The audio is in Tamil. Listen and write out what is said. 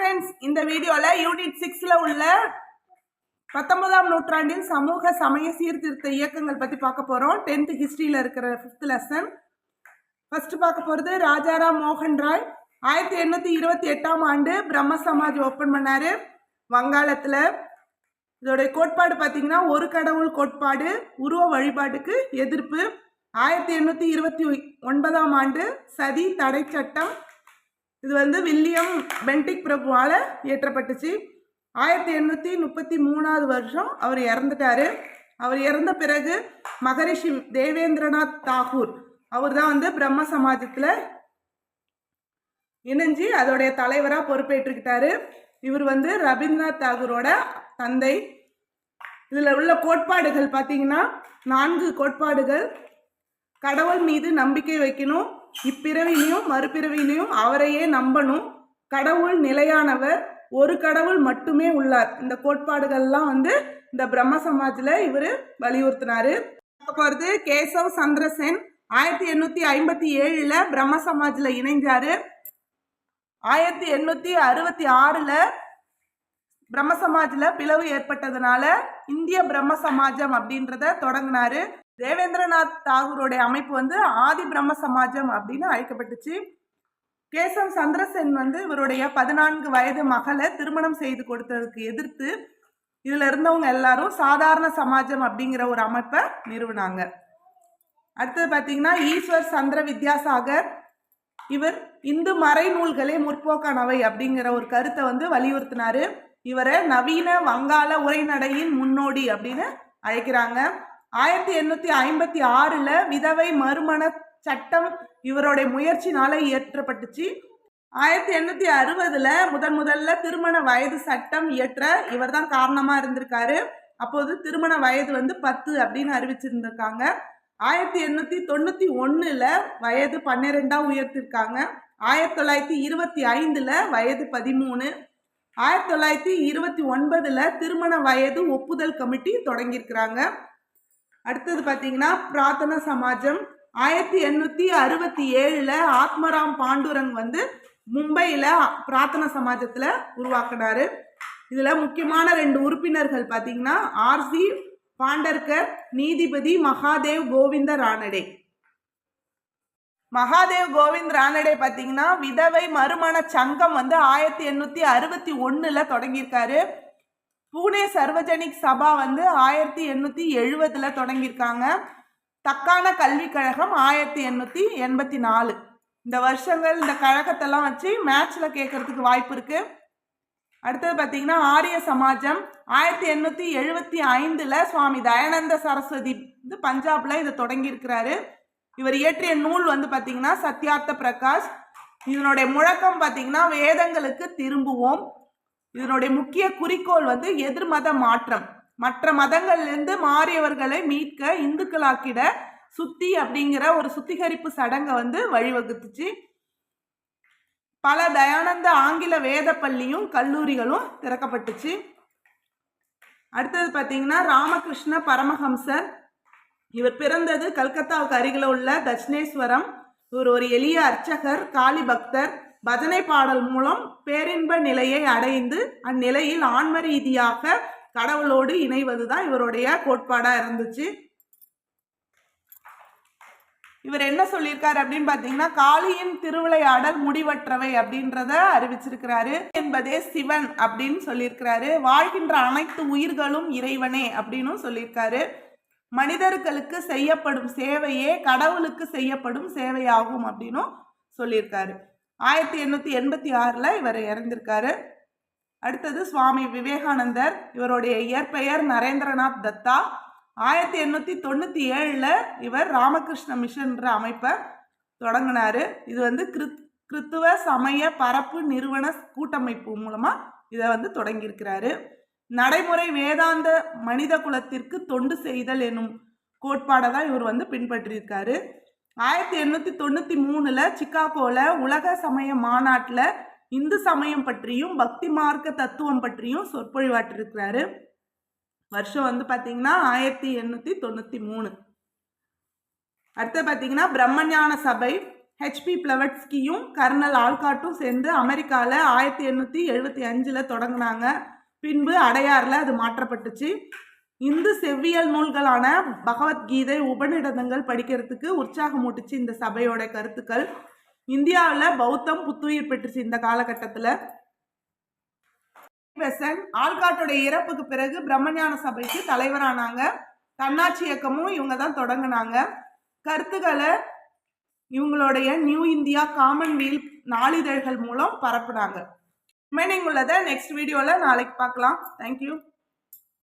ஃப்ரெண்ட்ஸ் இந்த வீடியோவில் யூனிட் சிக்ஸில் உள்ள பத்தொன்பதாம் நூற்றாண்டின் சமூக சமய சீர்திருத்த இயக்கங்கள் பற்றி பார்க்க போகிறோம் டென்த்து ஹிஸ்ட்ரியில் இருக்கிற ஃபிஃப்த் லெசன் ஃபஸ்ட்டு பார்க்க போகிறது ராஜாராம் மோகன் ராய். ஆயிரத்தி எண்ணூற்றி இருபத்தி எட்டாம் ஆண்டு பிரம்ம சமாஜ் ஓப்பன் பண்ணார். வங்காளத்தில். இதோடைய கோட்பாடு பார்த்தீங்கன்னா ஒரு கடவுள் கோட்பாடு உருவ வழிபாட்டுக்கு எதிர்ப்பு. ஆயிரத்தி எண்ணூற்றி இருபத்தி ஒன்பதாம் ஆண்டு சதி தடை சட்டம் இது வந்து வில்லியம் பென்டிக் பிரபுவால் இயற்றப்பட்டுச்சு. ஆயிரத்தி எண்ணூற்றி முப்பத்தி மூணாவது வருஷம் அவர் இறந்துட்டாரு. அவர் இறந்த பிறகு மகரிஷி தேவேந்திரநாத் தாகூர் அவர் தான் வந்து பிரம்ம சமாஜத்தில் இணைஞ்சு அதோடைய தலைவராக பொறுப்பேற்றுக்கிட்டாரு. இவர் வந்து ரவீந்திரநாத் தாகூரோட தந்தை. இதில் உள்ள கோட்பாடுகள் பார்த்தீங்கன்னா நான்கு கோட்பாடுகள். கடவுள் மீது நம்பிக்கை வைக்கணும். இப்பிறவிலையும் மறுபிறவிலையும் அவரையே நம்பணும். கடவுள் நிலையானவர். ஒரு கடவுள் மட்டுமே உள்ளார். இந்த கோட்பாடுகள்லாம் வந்து இந்த பிரம்ம சமாஜில் இவர் வலியுறுத்தினாரு. போகிறது கேசவ் சந்திரசென் ஆயிரத்தி எண்ணூற்றி ஐம்பத்தி ஏழில் பிரம்ம சமாஜில் இணைஞ்சாரு. ஆயிரத்தி எண்ணூற்றி அறுபத்தி ஆறில் பிரம்ம சமாஜில் பிளவு ஏற்பட்டதுனால இந்திய பிரம்ம சமாஜம் அப்படின்றத தொடங்கினாரு. தேவேந்திரநாத் தாகூருடைய அமைப்பு வந்து ஆதி பிரம்ம சமாஜம் அப்படின்னு அழைக்கப்பட்டுச்சு. கேசவ் சந்திரசென் வந்து இவருடைய பதினான்கு வயது மகளை திருமணம் செய்து கொடுத்ததுக்கு எதிர்த்து இதில் இருந்தவங்க எல்லாரும் சாதாரண சமாஜம் அப்படிங்கிற ஒரு அமைப்பை நிறுவினாங்க. அடுத்தது பார்த்தீங்கன்னா ஈஸ்வர் சந்திர வித்யாசாகர். இவர் இந்து மறைநூல்களே முற்போக்கானவை அப்படிங்கிற ஒரு கருத்தை வந்து வலியுறுத்தினாரு. இவரை நவீன வங்காள உரைநடையின் முன்னோடி அப்படின்னு அழைக்கிறாங்க. ஆயிரத்தி எண்ணூற்றி ஐம்பத்தி ஆறில் விதவை மறுமண சட்டம் இவருடைய முயற்சினால இயற்றப்பட்டுச்சு. ஆயிரத்தி எண்ணூற்றி அறுபதில் முதன் முதல்ல திருமண வயது சட்டம் இயற்ற இவர் தான் காரணமாக இருந்திருக்காரு. அப்போது திருமண வயது வந்து பத்து அப்படின்னு அறிவிச்சிருந்திருக்காங்க. ஆயிரத்தி எண்ணூற்றி தொண்ணூற்றி ஒன்றில் வயது பன்னிரெண்டாக உயர்த்திருக்காங்க. ஆயிரத்தி தொள்ளாயிரத்தி இருபத்தி ஐந்தில் வயது பதிமூணு. ஆயிரத்தி தொள்ளாயிரத்தி இருபத்தி ஒன்பதில் திருமண வயது ஒப்புதல் கமிட்டி தொடங்கியிருக்கிறாங்க. அடுத்தது பார்த்தீங்கன்னா பிரார்த்தன சமாஜம். ஆயிரத்தி எண்ணூற்றி அறுபத்தி ஏழில் ஆத்மராம் பாண்டுரங் வந்து மும்பையில் பிரார்த்தன சமாஜத்தில் உருவாக்கினார். இதில் முக்கியமான ரெண்டு உறுப்பினர்கள் பார்த்தீங்கன்னா ஆர்சி பாண்டர்கர் நீதிபதி மகாதேவ் கோவிந்த ரானடே மகாதேவ் கோவிந்த் ரானடே பார்த்தீங்கன்னா விதவை மறுமண சங்கம் வந்து ஆயிரத்தி எண்ணூற்றி அறுபத்தி ஒன்றில் தொடங்கியிருக்காரு. பூனே சர்வஜனிக் சபா வந்து ஆயிரத்தி எண்ணூற்றி எழுபதில் தொடங்கியிருக்காங்க. தக்கான கல்விக் கழகம் ஆயிரத்தி எண்ணூற்றி எண்பத்தி நாலு. இந்த வருஷங்கள் இந்த கழகத்தெல்லாம் வச்சு மேட்ச்சில் கேட்கறதுக்கு வாய்ப்பு இருக்குது அடுத்தது பார்த்தீங்கன்னா ஆரிய சமாஜம். ஆயிரத்தி எண்ணூற்றி எழுபத்தி ஐந்தில் சுவாமி தயானந்த சரஸ்வதி வந்து பஞ்சாபில் இதை தொடங்கியிருக்கிறாரு. இவர் இயற்றிய நூல் வந்து பார்த்தீங்கன்னா சத்யார்த்த பிரகாஷ். இதனுடைய முழக்கம் பார்த்தீங்கன்னா வேதங்களுக்கு திரும்புவோம். இதனுடைய முக்கிய குறிக்கோள் வந்து எதிர்மத மாற்றம். மற்ற மதங்கள்லேருந்து மாறியவர்களை மீட்க இந்துக்களாக்கிட சுத்தி அப்படிங்கிற ஒரு சுத்திகரிப்பு சடங்கை வந்து வழிவகுத்துச்சு. பல தயானந்த ஆங்கில வேத பள்ளியும் கல்லூரிகளும் திறக்கப்பட்டுச்சு. அடுத்தது பார்த்தீங்கன்னா ராமகிருஷ்ண பரமஹம்சர். இவர் பிறந்தது கல்கத்தாவுக்கு அருகில் உள்ள தட்சிணேஸ்வரம். இவர் ஒரு எளிய அர்ச்சகர் காளி பக்தர். பஜனை பாடல் மூலம் பேரின்ப நிலையை அடைந்து அந்நிலையில் ஆன்ம ரீதியாக கடவுளோடு இணைவது தான் இவருடைய கோட்பாடாக இருந்துச்சு. இவர் என்ன சொல்லியிருக்காரு அப்படின்னு பார்த்தீங்கன்னா காளியின் திருவிளையாடல் முடிவற்றவை அப்படின்றத அறிவிச்சிருக்கிறாரு என்பதே சிவன் அப்படின்னு சொல்லியிருக்கிறாரு. வாழ்கின்ற அனைத்து உயிர்களும் இறைவனே அப்படின்னு சொல்லியிருக்காரு. மனிதர்களுக்கு செய்யப்படும் சேவையே கடவுளுக்கு செய்யப்படும் சேவையாகும் அப்படின்னும் சொல்லியிருக்காரு. ஆயிரத்தி எண்ணூற்றி எண்பத்தி ஆறில் இவர் இறந்திருக்காரு. அடுத்தது சுவாமி விவேகானந்தர் இவருடைய இயற்பெயர் நரேந்திரநாத் தத்தா. ஆயிரத்தி எண்ணூற்றி தொண்ணூற்றி ஏழில் இவர் ராமகிருஷ்ண மிஷன்ற அமைப்பை தொடங்கினார். இது வந்து கிறித் கிறித்துவ சமய பரப்பு நிறுவன கூட்டமைப்பு மூலமாக இதை வந்து தொடங்கியிருக்கிறாரு. நடைமுறை வேதாந்த மனித குலத்திற்கு தொண்டு செய்தல் என்னும் கோட்பாடை தான் இவர் வந்து பின்பற்றியிருக்காரு. ஆயிரத்தி எண்ணூற்றி தொண்ணூற்றி மூணில் சிக்காகோவில் உலக சமய மாநாட்டில் இந்து சமயம் பற்றியும் பக்தி மார்க்க தத்துவம் பற்றியும் சொற்பொழிவாற்றிருக்கிறாரு. வருஷம் வந்து பார்த்தீங்கன்னா ஆயிரத்தி எண்ணூற்றி தொண்ணூற்றி மூணு. அடுத்து பார்த்தீங்கன்னா பிரம்மஞான சபை ஹெச்பி பிளவட்ஸ்கியும் கர்னல் ஆல்காட்டும் சேர்ந்து அமெரிக்காவில் ஆயிரத்தி எண்ணூற்றி எழுபத்தி அஞ்சில் தொடங்கினாங்க. பின்பு அடையாறில் அது மாற்றப்பட்டுச்சு. இந்து செவ்வியல் நூல்களான பகவத்கீதை உபநிடதங்கள் படிக்கிறதுக்கு உற்சாகமூட்டுச்சு இந்த சபையோட கருத்துக்கள். இந்தியாவில் பௌத்தம் புத்துயிர் பெற்றுச்சு இந்த காலகட்டத்தில். பெசன் ஆல்காட்டோட இறப்புக்கு பிறகு பிரம்மஞான சபைக்கு தலைவரானாங்க. தன்னாட்சி இயக்கமும் இவங்க தான் தொடங்கினாங்க. கருத்துக்களை இவங்களுடைய நியூ இந்தியா காமன்வெல்த் நாளிதழ்கள் மூலம் பரப்புனாங்க. ரிமைனிங் உள்ளதை நெக்ஸ்ட் வீடியோவில் நாளைக்கு பார்க்கலாம். தேங்க்யூ